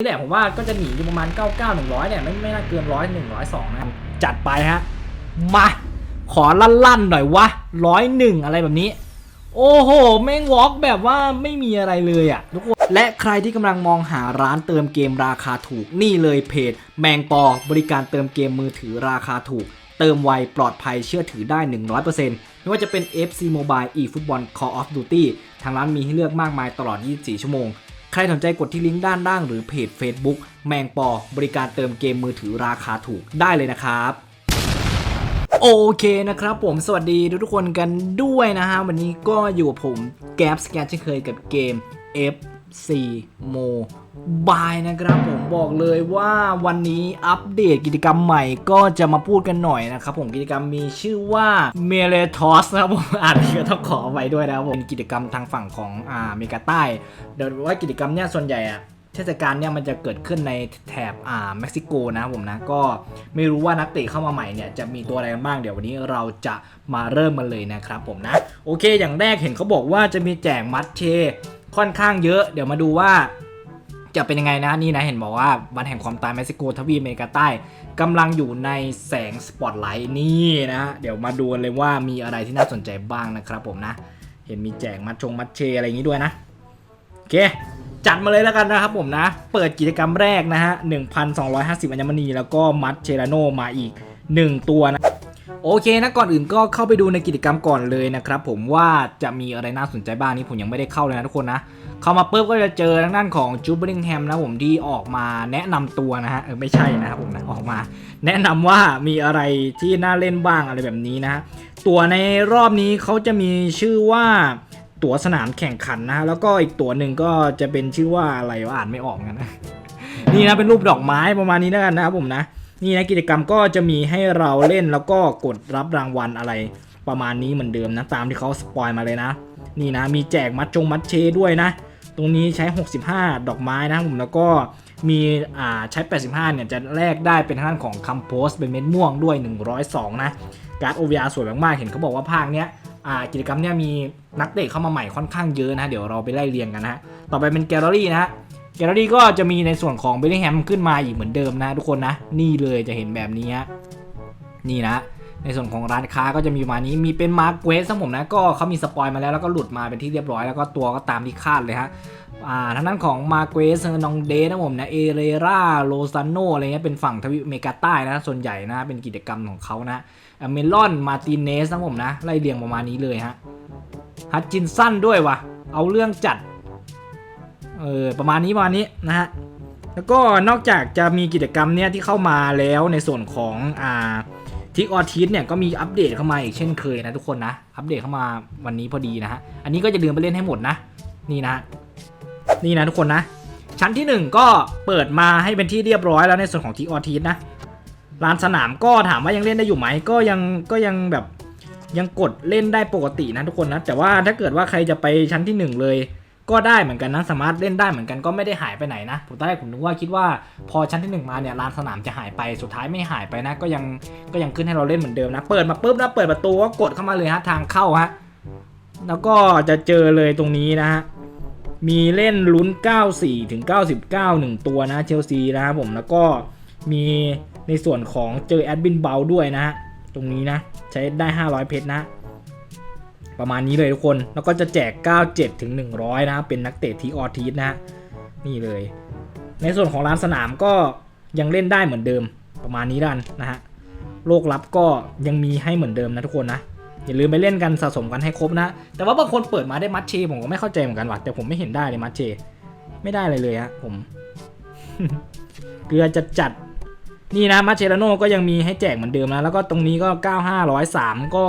นี่แหละผมว่าก็จะหนีอยู่ประมาณ 99 100เนี่ยไม่ไม่น่าเกินร้อยหนึ่งร้อยสองนะจัดไปฮะ มา ขอลั่นๆหน่อยวะร้อยหนึ่งอะไรแบบนี้ โอ้โห แม่งวอล์กแบบว่าไม่มีอะไรเลยอะ่ะทุกคนและใครที่กำลังมองหาร้านเติมเกมราคาถูกนี่เลยเพจ แมงปอบริการเติมเกมมือถือราคาถูก เติมไวปลอดภัยเชื่อถือได้ 100%ไม่ว่าจะเป็น FC Mobile eFootball Call of Duty ทางร้านมีให้เลือกมากมายตลอด 24 ชั่วโมง ใครสนใจกดที่ลิงก์ด้านล่างหรือเพจ Facebook แมงปอบริการเติมเกมมือถือราคาถูกได้เลยนะครับโอเคนะครับผมสวัสดีทุกๆคนกันด้วยนะฮะ วันนี้ก็อยู่กับผมแก๊ปสแกนเช่นเคยกับเกม FC Mobile นะครับผมบอกเลยว่าวันนี้อัปเดตกิจกรรมใหม่ก็จะมาพูดกันหน่อยนะครับผมกิจกรรมมีชื่อว่า m e l e t o s นะครับผมอ่านผิดก็ต้องขอไว้ด้วยนะครับผมกิจกรรมทางฝั่งของอ่าเมกาใต้ เดี๋ยวว่ากิจกรรมเนี้ยส่วนใหญ่อะเทศกาลเนี่ยมันจะเกิดขึ้นในแถบอ่าเม็กซิโกนะผมนะ ก็ไม่รู้ว่านักเตะเข้ามาใหม่เนี่ยจะมีตัวอะไรกันบ้างเดี๋ยววันนี้เราจะมาเริ่มกันเลยนะครับผมนะ โอเค อย่างแรกเห็นเขาบอกว่าจะมีแจกมัดเช ค่อนข้างเยอะ เดี๋ยวมาดูว่าจะเป็นยังไงนะนี่นะเห็นบอกว่าวันแห่งความตายเม็กซิโกทวีปอเมริกาใต้กำลังอยู่ในแสงสปอตไลท์นี่นะเดี๋ยวมาดูกันเลยว่ามีอะไรที่น่าสนใจบ้างนะครับผมนะ เห็นมีแจกมัดชงมัดเชอะไรอย่างนี้ด้วยนะโอเค จัดมาเลยแล้วกันนะครับผมนะ เปิดกิจกรรมแรกนะฮะ 1,250 อัญมณีแล้วก็มัดเชราโนมาอีก 1 ตัวนะ โอเคนะก่อนอื่นก็เข้าไปดูในกิจกรรมก่อนเลยนะครับผมว่าจะมีอะไรน่าสนใจบ้างนี่ผมยังไม่ได้เข้าเลยนะทุกคนนะเข้ามาปุ๊บก็จะเจอทางด้านของจูเบริงแฮมนะผมที่ออกมาแนะนำตัวนะฮะเออไม่ใช่นะครับผมนะออกมา แนะนำว่ามีอะไรที่น่าเล่นบ้างอะไรแบบนี้นะฮะตัวในรอบนี้เขาจะมีชื่อว่าตั๋วสนามแข่งขันนะฮะแล้วก็อีกตั๋วหนึ่งก็จะเป็นชื่อว่าอะไรวะอ่านไม่ออกนกันนะนี่นะเป็นรูปดอกไม้ประมาณนี้แล้วกันนะครับผมนะ นี่นะกิจกรรมก็จะมีให้เราเล่นแล้วก็กดรับรางวัลอะไรประมาณนี้เหมือนเดิมนะตามที่เขาสปอยมาเลยนะ นี่นะมีแจกมัดจงมัดเชด้วยนะ ตรงนี้ใช้ 65 ดอกไม้นะผมแล้วก็มีอ่าใช้ 85 เนี่ยจะแลกได้เป็นทางด้านของคัมโพสเป็นเม็ดม่วงด้วย 102 นะการ์ด OVR สวยมากๆเห็นเขาบอกว่าภาคเนี้ยอ่ากิจกรรมเนี้ยมีนักเตะเข้ามาใหม่ค่อนข้างเยอะนะเดี๋ยวเราไปไล่เรียงกันนะฮะต่อไปเป็นแกลเลอรี่นะฮะ แกลเลอรี่ก็จะมีในส่วนของเบลลิงแฮมขึ้นมาอีกเหมือนเดิมนะทุกคนนะ นี่เลยจะเห็นแบบนี้ฮะนี่นะ ในส่วนของร้านค้าก็จะมีมานี้มีเป็นมาร์กเวสผมนะก็เขามีสปอยมาแล้วแล้วก็หลุดมาเป็นที่เรียบร้อยแล้วก็ตัวก็ตามที่คาดเลยฮะอ่าทางด้านของมาร์กวสนองเดนะผมนะเอเรราโลซานโนอะไรเงี้ยเป็นฝั่งทวีปอเมริกาใต้นะ ส่วนใหญ่นะ เป็นกิจกรรมของเขานะเมลอนมาตินเนสนะผมนะ ไล่เรียงประมาณนี้เลยฮะฮัตจินสันด้วยวะเอาเรื่องจัด เออประมาณนี้ประมาณนี้นะฮะแล้วก็นอกจากจะมีกิจกรรมเนี่ยที่เข้ามาแล้วในส่วนของอ่าทิกออทิสเนี่ยก็มีอัปเดตเข้ามาอีกเช่นเคยนะทุกคนนะอัปเดตเข้ามาวันนี้พอดีนะฮะอันนี้ก็จะลืมไปเล่นให้หมดนะ นี่นะ นี่นะทุกคนนะ ชั้นที่ 1 ก็เปิดมาให้เป็นที่เรียบร้อยแล้วในส่วนของทิกออทิสนะลานสนามก็ถามว่ายังเล่นได้อยู่ไหมก็ยังก็ยังแบบยังกดเล่นได้ปกตินะทุกคนนะแต่ว่าถ้าเกิดว่าใครจะไปชั้นที่หนึ่งเลย ก็ได้เหมือนกันนะสามารถเล่นได้เหมือนกันก็ไม่ได้หายไปไหนนะผมตอนแรกผมนึกว่าคิดว่าพอชั้นที่หนึ่งมาเนี่ยลานสนามจะหายไปสุดท้ายไม่หายไปนะ ก็ยังก็ยังขึ้นให้เราเล่นเหมือนเดิมนะ เปิดมาปุ๊บนะเปิดประตูก็กดเข้ามาเลยฮะทางเข้าฮะแล้วก็จะเจอเลยตรงนี้นะฮะมีเล่นลุ้น 94 ถึง 99 1 ตัวนะเชลซีนะครับผมแล้วก็มีในส่วนของเจอแอดบินเบลด้วยนะฮะตรงนี้นะ ใช้ได้ 500 เพชรนะ ประมาณนี้เลยทุกคน แล้วก็จะแจก 97 ถึง 100 นะครับเป็นนักเตะทีออทีสนะฮะ นี่เลย ในส่วนของร้านสนามก็ยังเล่นได้เหมือนเดิมประมาณนี้ดันนะฮะ โลกลับก็ยังมีให้เหมือนเดิมนะทุกคนนะ อย่าลืมไปเล่นกันสะสมกันให้ครบนะ แต่ว่าบางคนเปิดมาได้มัดเชผมก็ไม่เข้าใจเหมือนกันว่ะ แต่ผมไม่เห็นได้เลยมัดเช ไม่ได้เลยเลยฮะผม เกลือจะจัด นี่นะมาเชราโน่ก็ยังมีให้แจกเหมือนเดิมนะ แล้วก็ตรงนี้ก็ 9503 ก็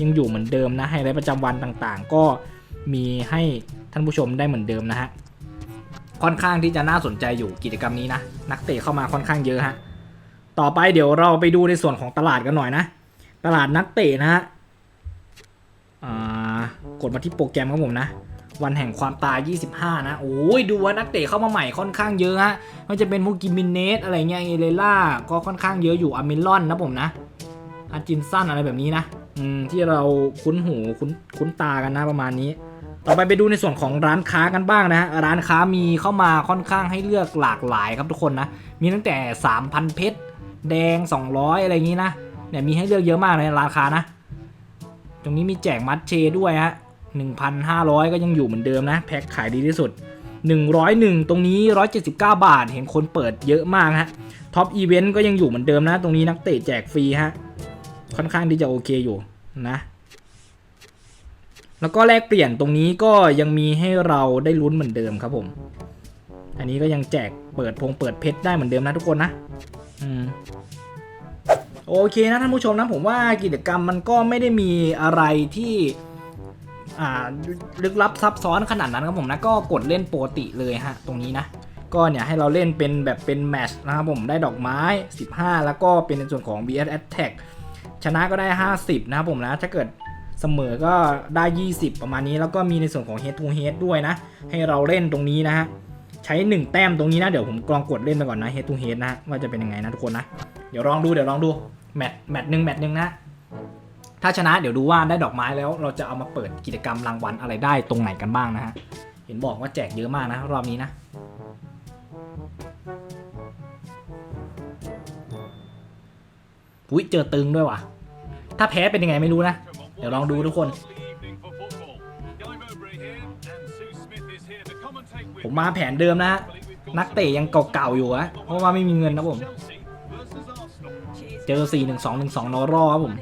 ยังอยู่เหมือนเดิมนะ ให้ไลท์ประจำวันต่างๆ ก็มีให้ท่านผู้ชมได้เหมือนเดิมนะฮะ ค่อนข้างที่จะน่าสนใจอยู่กิจกรรมนี้นะ นักเตะเข้ามาค่อนข้างเยอะฮะ ต่อไปเดี๋ยวเราไปดูในส่วนของตลาดกันหน่อยนะ ตลาดนักเตะนะฮะกดมาที่โปรแกรมครับผมนะ วันแห่งความตาย 25 นะ โอ้ยดูว่านักเตะเข้ามาใหม่ค่อนข้างเยอะฮะมันจะเป็นพวกกิมินเนสอะไรเงี้ยเอเลล่าก็ค่อนข้างเยอะอยู่อามิลอนนะผมนะอาจินสันอะไรแบบนี้นะอืมที่เราคุ้นหูคุ้นคุ้นตากันนะประมาณนี้ ต่อไปไปดูในส่วนของร้านค้ากันบ้างนะฮะร้านค้ามีเข้ามาค่อนข้างให้เลือกหลากหลายครับทุกคนนะ มีตั้งแต่ 3,000 เพชรแดง 200 อะไรอย่างนี้นะเนี่ยมีให้เลือกเยอะมากเลยร้านค้านะ ตรงนี้มีแจกมัดเชด้วยฮะ 1,500 ก็ยังอยู่เหมือนเดิมนะ แพ็คขายดีที่สุด 101 ตรงนี้ 179 บาท เห็นคนเปิดเยอะมากฮะท็อปอีเวนต์ก็ยังอยู่เหมือนเดิมนะ ตรงนี้นักเตะแจกฟรีฮะ ค่อนข้างที่จะโอเคอยู่นะ แล้วก็แลกเปลี่ยนตรงนี้ก็ยังมีให้เราได้ลุ้นเหมือนเดิมครับผม อันนี้ก็ยังแจกเปิดพงเปิดเพชรได้เหมือนเดิมนะทุกคนนะอืมโอเคนะท่านผู้ชมนะผมว่ากิจกรรมมันก็ไม่ได้มีอะไรที่ ลึกลับซับซ้อนขนาดนั้นครับผมนะก็กดเล่นปกติเลยฮะตรงนี้นะก็เนี่ยให้เราเล่นเป็นแบบเป็นแมชนะครับผมได้ดอกไม้ 15 แล้วก็เป็นในส่วนของ BS Attack ชนะก็ได้ 50 นะครับผมนะถ้าเกิดเสมอก็ได้ 20 ประมาณนี้แล้วก็มีในส่วนของ Head to Head ด้วยนะ ให้เราเล่นตรงนี้นะฮะใช้ 1 แต้มตรงนี้นะ เดี๋ยวผมลองกดเล่นไปก่อนนะ Head to Head นะว่าจะเป็นยังไงนะทุกคนนะ เดี๋ยวลองดูเดี๋ยวลองดูแมตช์แมตช์หนึ่งแมตช์หนึ่งนะ ถ้าชนะเดี๋ยวดูว่าได้ดอกไม้แล้วเราจะเอามาเปิดกิจกรรมรางวัลอะไรได้ตรงไหนกันบ้างนะฮะ เห็นบอกว่าแจกเยอะมากนะรอบนี้นะ อุ้ยเจอตึงด้วยว่ะ ถ้าแพ้เป็นยังไงไม่รู้นะ เดี๋ยวลองดูทุกคน ผมมาแผนเดิมนะฮะ นักเตะยังเก่าๆอยู่อะเพราะว่าไม่มีเงินนะผม เจอ 4 1 2 1 2นอรอครับผม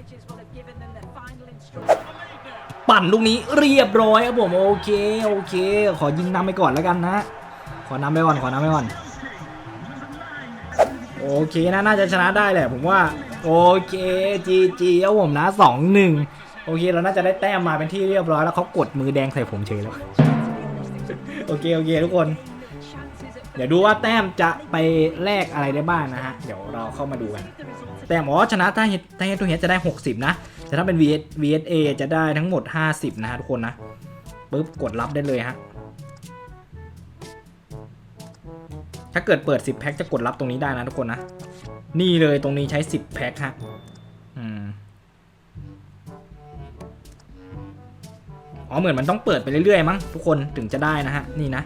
ปั่นลูกนี้เรียบร้อยครับผมโอเคโอเค ขอยิงนำไปก่อนแล้วกันนะ ขอนำไปก่อนขอนำไปก่อนโอเคนะน่าจะชนะได้แหละผมว่าโอเคจีจีครับผมนะสองหนึ่งโอเคเราน่าจะได้แต้มมาเป็นที่เรียบร้อยแล้วเขากดมือแดงใส่ผมเฉยแล้วโอเคโอเคทุกคน เดี๋ยวดูว่าแต้มจะไปแลกอะไรได้บ้างนะฮะ เดี๋ยวเราเข้ามาดูกัน แต้มอ๋อชนะถ้าเฮดถ้าเฮดทูเฮดจะได้ 60 นะ แต่ถ้าเป็น VS VSA จะได้ทั้งหมด 50 นะฮะทุกคนนะปุ๊บกดรับได้เลยฮะ ถ้าเกิดเปิด 10 แพ็คจะกดรับตรงนี้ได้นะทุกคนนะ นี่เลยตรงนี้ใช้ 10 แพ็คฮะ อืม อ๋อเหมือนมันต้องเปิดไปเรื่อยๆมั้งทุกคนถึงจะได้นะฮะ นี่นะ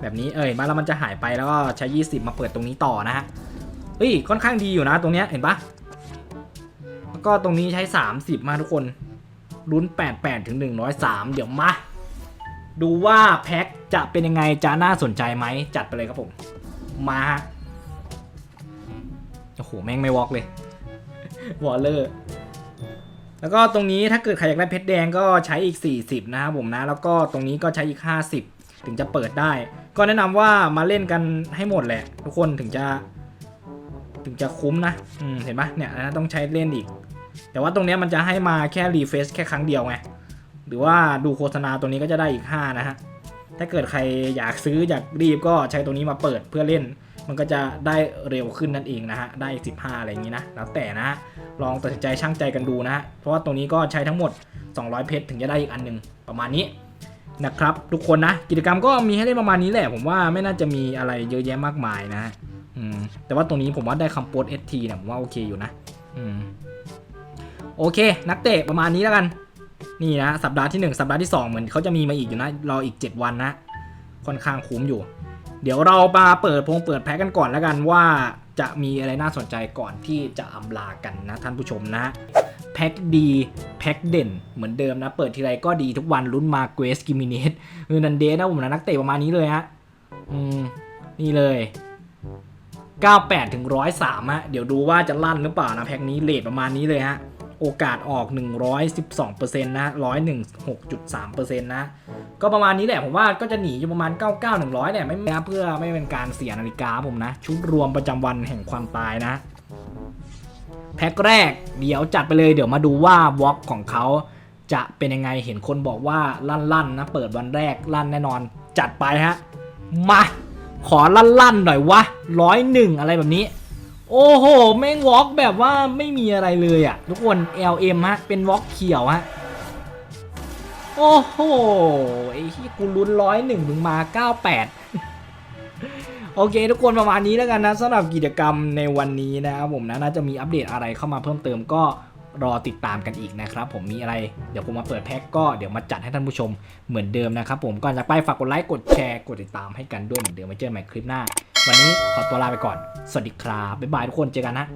แบบนี้เอ่ยมาแล้วมันจะหายไปแล้วก็ใช้ 20 มาเปิดตรงนี้ต่อนะฮะเฮ้ยค่อนข้างดีอยู่นะตรงเนี้ยเห็นปะ ก็ตรงนี้ใช้ 30 มาทุกคนลุ้น 88 ถึง 103 เดี๋ยวมา ดูว่าแพ็คจะเป็นยังไงจะน่าสนใจไหม จัดไปเลยครับผม มาฮะโอ้โห แม่งไม่วอล์กเลยวอลเลอร์แล้วก็ตรงนี้ถ้าเกิดใครอยากได้เพชรแดงก็ใช้อีก 40 นะครับผมนะ แล้วก็ตรงนี้ก็ใช้อีก 50 ถึงจะเปิดได้ ก็แนะนำว่ามาเล่นกันให้หมดแหละ ทุกคนถึงจะ ถึงจะคุ้มนะ อืม เห็นปะเนี่ยนะต้องใช้เล่นอีก แต่ว่าตรงนี้มันจะให้มาแค่รีเฟซแค่ครั้งเดียวไง หรือว่าดูโฆษณาตัวนี้ก็จะได้อีก 5 นะฮะ ถ้าเกิดใครอยากซื้ออยากรีบก็ใช้ตัวนี้มาเปิดเพื่อเล่น มันก็จะได้เร็วขึ้นนั่นเองนะฮะ ได้ 15 อะไรอย่างนี้นะ แล้วแต่นะ ลองตัดสินใจช่างใจกันดูนะฮะ เพราะว่าตรงนี้ก็ใช้ทั้งหมด 200 เพชรถึงจะได้อีกอันหนึ่งประมาณนี้นะครับทุกคนนะ กิจกรรมก็มีให้เล่นประมาณนี้แหละ ผมว่าไม่น่าจะมีอะไรเยอะแยะมากมายนะฮะแต่ว่าตรงนี้ผมว่าได้คำโพส ST เนี่ยผมว่าโอเคอยู่นะ อืม โอเค นักเตะประมาณนี้แล้วกัน นี่นะ สัปดาห์ที่ 1 สัปดาห์ที่ 2 เหมือนเขาจะมีมาอีกอยู่นะ รออีก 7 วันนะ ค่อนข้างคุ้มอยู่ เดี๋ยวเรามาเปิดพงเปิดแพ็กกันก่อนแล้วกันว่าจะมีอะไรน่าสนใจก่อนที่จะอำลากันนะท่านผู้ชมนะแพ็กดีแพ็กเด่นเหมือนเดิมนะ เปิดทีไรก็ดีทุกวันลุ้นมาเกรสกิมิเนตเออนันเดสนะผมนะนักเตะประมาณนี้เลยฮะอืมนี่เลย 98ถึง103ฮะเดี๋ยวดูว่าจะลั่นหรือเปล่านะแพ็กนี้เลทประมาณนี้เลยฮะ โอกาสออก 112%นะ116.3%นะก็ประมาณนี้แหละผมว่าก็จะหนีอยู่ประมาณ 99 100แหละไม่นะเพื่อไม่เป็นการเสียนาฬิกาผมนะ ชุดรวมประจำวันแห่งความตายนะ แพ็คแรกเดี๋ยวจัดไปเลยเดี๋ยวมาดูว่าวอล์กของเขาจะเป็นยังไงเห็นคนบอกว่าลั่นๆนะเปิดวันแรกลั่นแน่นอนจัดไปฮะมาขอลั่นๆหน่อยวะร้อยหนึ่งอะไรแบบนี้ โอ้โห แม่งวอล์กแบบว่าไม่มีอะไรเลยอะทุกคน LM ฮะ เป็นวอล์กเขียวฮะ โอ้โห ไอ้ที่กูลุ้นร้อยหนึ่งมึงมา 98 โอเค ทุกคนประมาณนี้แล้วกันนะสำหรับกิจกรรมในวันนี้นะครับผมนะน่าจะมีอัปเดตอะไรเข้ามาเพิ่มเติมก็รอติดตามกันอีกนะครับ ผมมีอะไรเดี๋ยวผมมาเปิดแพ็กก็เดี๋ยวมาจัดให้ท่านผู้ชมเหมือนเดิมนะครับผมก่อนจากไปฝากกดไลค์กดแชร์กดติดตามให้กันด้วยเหมือนเดิมไว้เจอกันใหม่คลิปหน้า วันนี้ขอตัวลาไปก่อน สวัสดีครับ บ๊ายบายทุกคน เจอกันนะ